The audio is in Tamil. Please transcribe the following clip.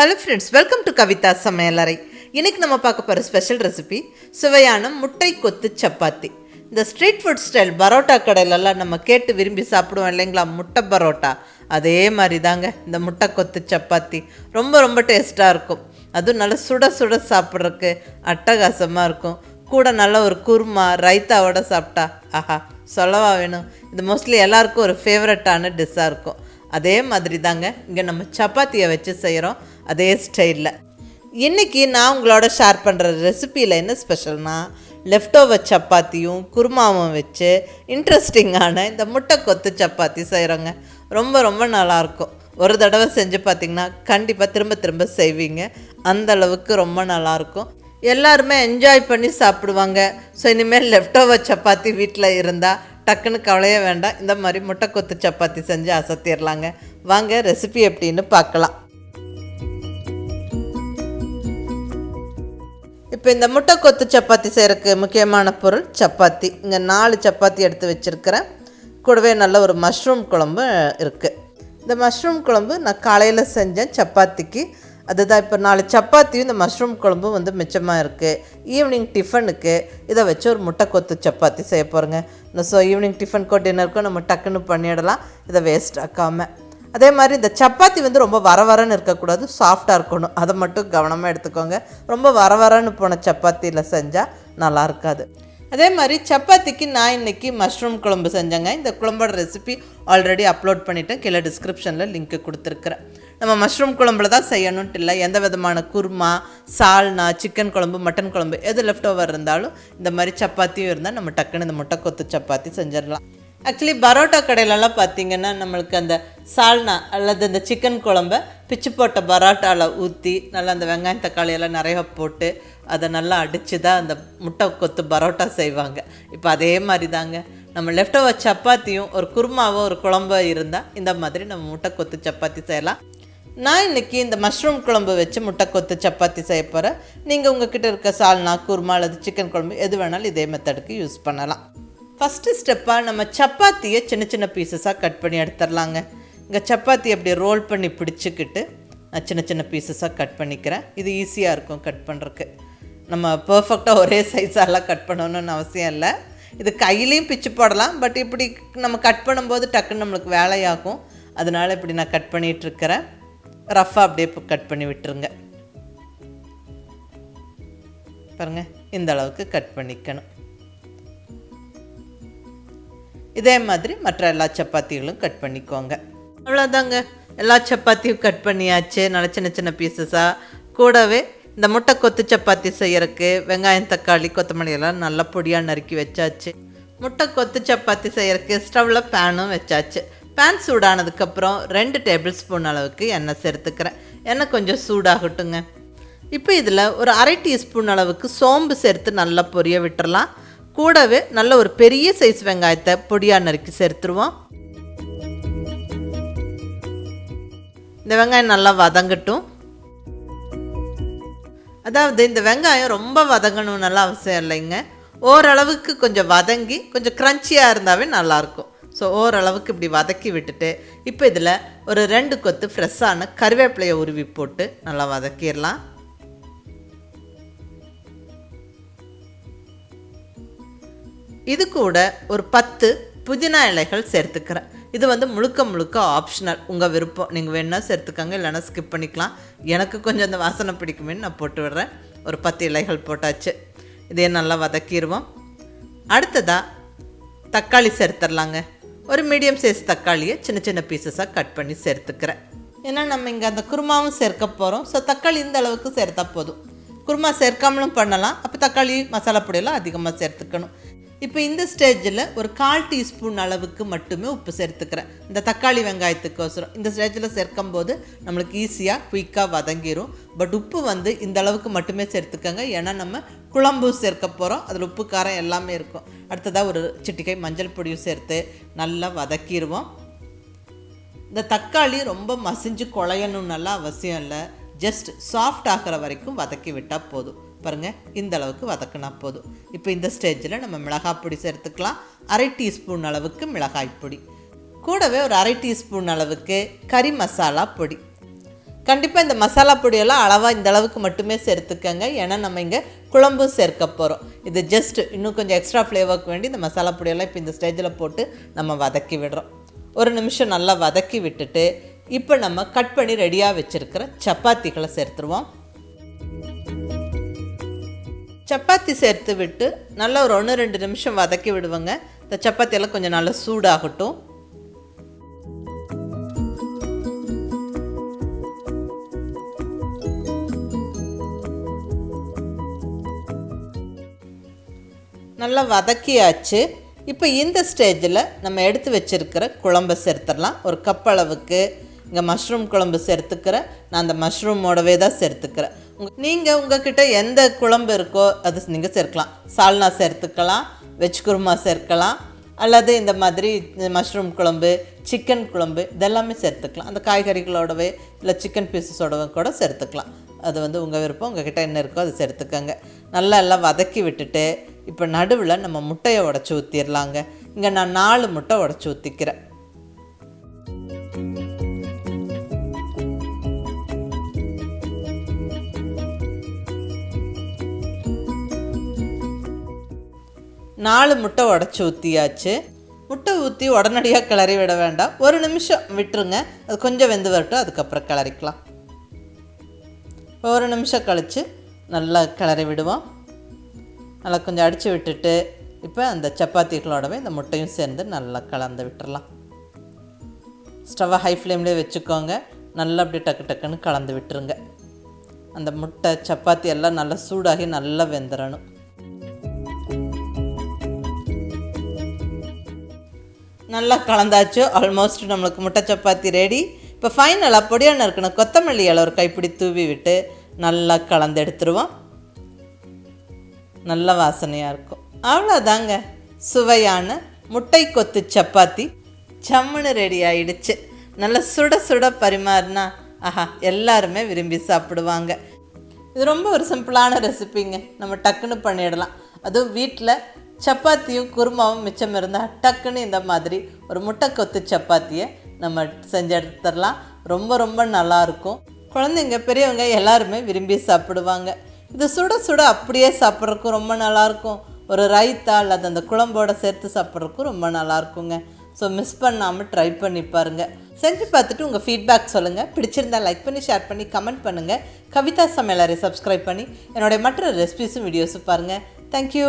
Hello friends welcome to Kavitha சமையலறை இன்றைக்கி நம்ம பார்க்க போகிற ஸ்பெஷல் ரெசிபி சுவையான முட்டை கொத்து சப்பாத்தி. இந்த ஸ்ட்ரீட் ஃபுட் ஸ்டைல் பரோட்டா கடையிலலாம் நம்ம கேட்டு விரும்பி சாப்பிடுவோம் இல்லைங்களா? முட்டை பரோட்டா. அதே மாதிரி தாங்க இந்த முட்டை கொத்து சப்பாத்தி. ரொம்ப ரொம்ப டேஸ்ட்டாக இருக்கும். அதுவும் நல்லா சுட சுட சாப்பிட்றதுக்கு அட்டகாசமாக இருக்கும். கூட நல்ல ஒரு குருமா ரைத்தாவோட சாப்பிட்டா ஆஹா சொல்லவா வேணும். இது மோஸ்ட்லி எல்லாருக்கும் ஒரு ஃபேவரட்டான டிஷ்ஷாக இருக்கும். அதே மாதிரி தாங்க இங்கே நம்ம சப்பாத்தியை வச்சு செய்கிறோம் அதே ஸ்டைலில். இன்றைக்கி நான் உங்களோட ஷேர் பண்ணுற ரெசிப்பியில் என்ன ஸ்பெஷல்னால் லெஃப்ட் ஓவர் சப்பாத்தியும் குருமாவும் வச்சு இன்ட்ரெஸ்டிங்கான இந்த முட்டை கொத்து சப்பாத்தி செய்கிறோங்க ரொம்ப ரொம்ப நல்லாயிருக்கும் ஒரு தடவை செஞ்சு பார்த்தீங்கன்னா கண்டிப்பாக திரும்ப திரும்ப செய்வீங்க. அந்த அளவுக்கு ரொம்ப நல்லாயிருக்கும் எல்லாருமே என்ஜாய் பண்ணி சாப்பிடுவாங்க. ஸோ இனிமேல் லெஃப்ட் ஓவர் சப்பாத்தி வீட்டில் இருந்தால் டக்குன்னு கவலையே வேண்டாம். இந்த மாதிரி முட்டை கொத்து சப்பாத்தி செஞ்சு அசத்திடலாங்க வாங்க ரெசிபி எப்படின்னு பார்க்கலாம். இப்போ இந்த முட்டை கொத்து சப்பாத்தி செய்கிறதுக்கு முக்கியமான பொருள் சப்பாத்தி. இங்கே நாலு சப்பாத்தி எடுத்து வச்சுருக்கிறேன். கூடவே நல்ல ஒரு மஷ்ரூம் குழம்பு இருக்குது இந்த மஷ்ரூம் குழம்பு நான் காலையில் செஞ்சேன் சப்பாத்திக்கு. அதுதான் இப்போ நாலு சப்பாத்தியும் இந்த மஷ்ரூம் குழம்பும் வந்து மிச்சமாக இருக்குது ஈவினிங் டிஃபனுக்கு இதை வச்சு ஒரு முட்டை கொத்து சப்பாத்தி செய்ய போகிறேங்க ஸோ ஈவினிங் டிஃபனுக்கோ டின்னருக்கோ நம்ம டக்குன்னு பண்ணிடலாம். இதை வேஸ்ட் ஆக்காமல் அதே மாதிரி இந்த சப்பாத்தி வந்து ரொம்ப வர வரன்னு இருக்கக்கூடாது சாஃப்டாக இருக்கணும். அதை மட்டும் கவனமாக எடுத்துக்கோங்க. ரொம்ப வர வரன்னு போன சப்பாத்தியில் செஞ்சால் நல்லா இருக்காது. அதே மாதிரி சப்பாத்திக்கு நான் இன்னைக்கு மஷ்ரூம் குழம்பு செஞ்சேங்க. இந்த குழம்போட ரெசிபி ஆல்ரெடி அப்லோட் பண்ணிவிட்டேன் கீழே டிஸ்கிரிப்ஷனில் லிங்க் கொடுத்துருக்குறேன். நம்ம மஷ்ரூம் குழம்புல தான் செய்யணுன்ட்டு இல்லை. எந்த விதமான குருமா சால்னா சிக்கன் குழம்பு மட்டன் குழம்பு எது லெஃப்ட் ஓவர் இருந்தாலும் இந்த மாதிரி சப்பாத்தியும் இருந்தால் நம்ம டக்குன்னு இந்த முட்டை கொத்து சப்பாத்தி செஞ்சிடலாம். ஆக்சுவலி பரோட்டா கடையிலலாம் பார்த்தீங்கன்னா நம்மளுக்கு அந்த சால்னா அல்லது இந்த சிக்கன் குழம்ப பிச்சு போட்ட பரோட்டாவில் ஊற்றி நல்லா அந்த வெங்காயம் தக்காளி எல்லாம் நிறைய போட்டு அதை நல்லா அடித்து தான் அந்த முட்டை கொத்து பரோட்டா செய்வாங்க. இப்போ அதே மாதிரி தாங்க. நம்ம லெஃப்ட் ஓவர் சப்பாத்தியும் ஒரு குருமாவோ ஒரு குழம்போ இருந்தால் இந்த மாதிரி நம்ம முட்டை கொத்து சப்பாத்தி செய்யலாம். நான் இன்னைக்கு இந்த மஷ்ரூம் குழம்பு வச்சு முட்டை கொத்து சப்பாத்தி செய்ய போகிறேன் நீங்கள் உங்ககிட்ட இருக்க சால்னா குருமா அல்லது சிக்கன் குழம்பு எது வேணாலும் இதே மெத்தடுக்கு யூஸ் பண்ணலாம். ஃபஸ்ட்டு ஸ்டெப்பாக நம்ம சப்பாத்தியை சின்ன சின்ன பீசஸாக கட் பண்ணி எடுத்துடலாங்க. இங்கே சப்பாத்தி அப்படி ரோல் பண்ணி பிடிச்சிக்கிட்டு நான் சின்ன சின்ன பீசஸாக கட் பண்ணிக்கிறேன். இது ஈஸியாக இருக்கும் கட் பண்ணுறக்கு நம்ம பர்ஃபெக்டாக ஒரே சைஸாலாம் கட் பண்ணணும்னு அவசியம் இல்லை. இது கையிலையும் பிச்சு போடலாம். பட் இப்படி நம்ம கட் பண்ணும்போது டக்குன்னு நம்மளுக்கு வேலையாகும். அதனால் இப்படி நான் கட் பண்ணிகிட்ருக்கிறேன் ரஃப்பாக அப்படியே இப்போ கட் பண்ணி விட்டுருங்க. பாருங்கள் இந்த அளவுக்கு கட் பண்ணிக்கணும். இதே மாதிரி மற்ற எல்லா சப்பாத்திகளும் கட் பண்ணிக்கோங்க. அவ்வளோதாங்க எல்லா சப்பாத்தியும் கட் பண்ணியாச்சு. நல்ல சின்ன சின்ன பீசஸாக கூடவே இந்த முட்டை கொத்து சப்பாத்தி செய்யறதுக்கு வெங்காயம் தக்காளி கொத்தமல்லி எல்லாம் நல்லா பொடியாக நறுக்கி வச்சாச்சு. முட்டை கொத்து சப்பாத்தி செய்யறதுக்கு ஸ்டவ்வில் பேனும் வச்சாச்சு. பேன் சூடானதுக்கப்புறம் ரெண்டு டேபிள் ஸ்பூன் அளவுக்கு எண்ணெய் சேர்த்துக்கிறேன். எண்ணெய் கொஞ்சம் சூடாகட்டுங்க. இப்போ இதில் ஒரு அரை டீஸ்பூன் அளவுக்கு சோம்பு சேர்த்து நல்லா பொரிய விட்டுறலாம். கூடவே நல்ல ஒரு பெரிய சைஸ் வெங்காயத்தை பொடியாக நறுக்கி சேர்த்துருவோம். இந்த வெங்காயம் நல்லா வதங்கட்டும். அதாவது இந்த வெங்காயம் ரொம்ப வதங்கணும்னு அவசியம் இல்லைங்க. ஓரளவுக்கு கொஞ்சம் வதங்கி கொஞ்சம் க்ரன்ச்சியாக இருந்தாவே நல்லாயிருக்கும் ஸோ ஓரளவுக்கு இப்படி வதக்கி விட்டுட்டு இப்போ இதில் ஒரு ரெண்டு கொத்து ஃப்ரெஷ்ஷான கருவேப்பிலையை உருவி போட்டு நல்லா வதக்கிடலாம். இது கூட ஒரு பத்து புதினா இலைகள் சேர்த்துக்கிறேன். இது வந்து முழுக்க முழுக்க ஆப்ஷனல் உங்கள் விருப்பம். நீங்கள் வேணால் சேர்த்துக்கோங்க இல்லைன்னா ஸ்கிப் பண்ணிக்கலாம். எனக்கு கொஞ்சம் அந்த வாசனை பிடிக்குமேன்னு நான் போட்டு விடுறேன். ஒரு பத்து இலைகள் போட்டாச்சு. இதே நல்லா வதக்கிடுவோம். அடுத்ததாக தக்காளி சேர்த்துடலாங்க. ஒரு மீடியம் சைஸ் தக்காளியை சின்ன சின்ன பீசஸாக கட் பண்ணி சேர்த்துக்கிறேன். ஏன்னா நம்ம இங்கே அந்த குருமாவும் சேர்க்க போகிறோம் ஸோ தக்காளி இந்த அளவுக்கு சேர்த்தா போதும். குருமா சேர்க்காமலும் பண்ணலாம். அப்போ தக்காளி மசாலா பொடியெல்லாம் அதிகமாக சேர்த்துக்கணும். இப்போ இந்த ஸ்டேஜில் ஒரு கால் டீஸ்பூன் அளவுக்கு மட்டுமே உப்பு சேர்த்துக்கிறேன். இந்த தக்காளி வெங்காயத்துக்கோசரம் இந்த ஸ்டேஜில் சேர்க்கும் போது நம்மளுக்கு ஈஸியாக குயிக்காக வதங்கிரும். பட் உப்பு வந்து இந்த அளவுக்கு மட்டுமே சேர்த்துக்கோங்க. ஏன்னா நம்ம குழம்பு சேர்க்க போகிறோம் அதில் உப்பு காரம் எல்லாமே இருக்கும். அடுத்ததாக ஒரு சிட்டிக்கை மஞ்சள் பொடியும் சேர்த்து நல்லா வதக்கிடுவோம். இந்த தக்காளி ரொம்ப மசிஞ்சு குழையணும்னெல்லாம் அவசியம் இல்லை. ஜஸ்ட் சாஃப்ட் ஆகிற வரைக்கும் வதக்கி விட்டால் போதும். பாருங்கள் இந்த அளவுக்கு வதக்கினா போதும். இப்போ இந்த ஸ்டேஜில் நம்ம மிளகாய் பொடி சேர்த்துக்கலாம். அரை டீஸ்பூன் அளவுக்கு மிளகாய் பொடி. கூடவே ஒரு அரை டீஸ்பூன் அளவுக்கு கறி மசாலா பொடி. கண்டிப்பாக இந்த மசாலா பொடியெல்லாம் அளவாக இந்த அளவுக்கு மட்டுமே சேர்த்துக்கங்க. ஏன்னா நம்ம இங்கே குழம்பும் சேர்க்க போகிறோம் இது ஜஸ்ட் இன்னும் கொஞ்சம் எக்ஸ்ட்ரா ஃப்ளேவருக்கு வேண்டி இந்த மசாலா பொடியெல்லாம் இப்போ இந்த ஸ்டேஜில் போட்டு நம்ம வதக்கி விடுறோம். ஒரு நிமிஷம் நல்லா வதக்கி விட்டுட்டு இப்போ நம்ம கட் பண்ணி ரெடியாக வச்சுருக்கிற சப்பாத்திகளை சேர்த்துருவோம். சப்பாத்தி சேர்த்து விட்டு நல்லா ஒரு ஒன்று ரெண்டு நிமிஷம் வதக்கி விடுவோங்க. இந்த சப்பாத்தியெல்லாம் கொஞ்சம் நல்லா சூடாகட்டும். நல்லா வதக்கியாச்சு. இப்போ இந்த ஸ்டேஜில் நம்ம எடுத்து வச்சுருக்கிற குழம்பை சேர்த்துடலாம். ஒரு கப் அளவுக்கு இங்கே மஷ்ரூம் குழம்பு சேர்த்துக்கிறேன். நான் அந்த மஷ்ரூமோடவே தான் சேர்த்துக்கிறேன். உங்க நீங்கள் உங்ககிட்ட எந்த குழம்பு இருக்கோ அது நீங்கள் சேர்க்கலாம். சால்னா சேர்த்துக்கலாம் வெஜ் குருமா சேர்க்கலாம் அல்லது இந்த மாதிரி மஷ்ரூம் குழம்பு சிக்கன் குழம்பு இதெல்லாமே சேர்த்துக்கலாம். அந்த காய்கறிகளோடவே இல்லை சிக்கன் பீசஸோடவே கூட சேர்த்துக்கலாம். அது வந்து உங்கள் விருப்பம் உங்ககிட்ட என்ன இருக்கோ அதை சேர்த்துக்கங்க. நல்லா எல்லாம் வதக்கி விட்டுட்டு இப்போ நடுவில் நம்ம முட்டையை உடச்சி ஊற்றிடலாங்க இங்கே நான் நாலு முட்டை உடச்சி ஊற்றிக்கிறேன் நாலு முட்டை உடச்சி ஊற்றியாச்சு முட்டை ஊற்றி உடனடியாக கிளறி விட வேண்டாம். ஒரு நிமிஷம் விட்டுருங்க. அது கொஞ்சம் வெந்து வரட்டும். அதுக்கப்புறம் கிளறிக்கலாம். ஒரு நிமிஷம் கழித்து நல்லா கிளறி விடுவோம். நல்லா கொஞ்சம் அடித்து விட்டுட்டு இப்போ அந்த சப்பாத்திகளோடவே இந்த முட்டையும் சேர்ந்து நல்லா கலந்து விட்டுடலாம் ஸ்டவ்வை ஹை ஃப்ளேம்லேயே வச்சுக்கோங்க. நல்லா அப்படி டக்கு டக்குன்னு கலந்து விட்டுருங்க. அந்த முட்டை சப்பாத்தி எல்லாம் நல்லா சூடாகி நல்லா வெந்துடணும் நல்லா கலந்தாச்சு. ஆல்மோஸ்ட் நம்மளுக்கு முட்டை சப்பாத்தி ரெடி இப்போ ஃபைனலாக பொடியான இருக்கணும். கொத்தமல்லி இலை ஒரு கைப்பிடி தூவி விட்டு நல்லா கலந்து எடுத்துருவோம். நல்ல வாசனையாக இருக்கும். அவ்வளோதாங்க சுவையான முட்டை கொத்து சப்பாத்தி சம்முன்னு ரெடி ஆயிடுச்சு. நல்லா சுட சுட பரிமாறினா ஆஹா எல்லாருமே விரும்பி சாப்பிடுவாங்க. இது ரொம்ப ஒரு சிம்பிளான ரெசிபிங்க. நம்ம டக்குன்னு பண்ணிடலாம். அதுவும் வீட்டில் சப்பாத்தியும் குருமாவும் மிச்சம் இருந்தால் டக்குன்னு இந்த மாதிரி ஒரு முட்டை கொத்து சப்பாத்தியை நம்ம செஞ்சு எடுத்துடலாம். ரொம்ப ரொம்ப நல்லாயிருக்கும் குழந்தைங்க பெரியவங்க எல்லாருமே விரும்பி சாப்பிடுவாங்க. இது சுட சுட அப்படியே சாப்பிட்றதுக்கும் ரொம்ப நல்லாயிருக்கும். ஒரு ரைத்தா அல்லது அந்த குழம்போட சேர்த்து சாப்பிட்றதுக்கும் ரொம்ப நல்லாயிருக்குங்க. ஸோ மிஸ் பண்ணாமல் ட்ரை பண்ணி பாருங்கள் செஞ்சு பார்த்துட்டு உங்கள் ஃபீட்பேக் சொல்லுங்கள் பிடிச்சிருந்தா லைக் பண்ணி ஷேர் பண்ணி கமெண்ட் பண்ணுங்கள் கவிதா சமையலரை சப்ஸ்கிரைப் பண்ணி என்னுடைய மற்ற ரெசிபிஸும் வீடியோஸும் பாருங்கள் தேங்க்யூ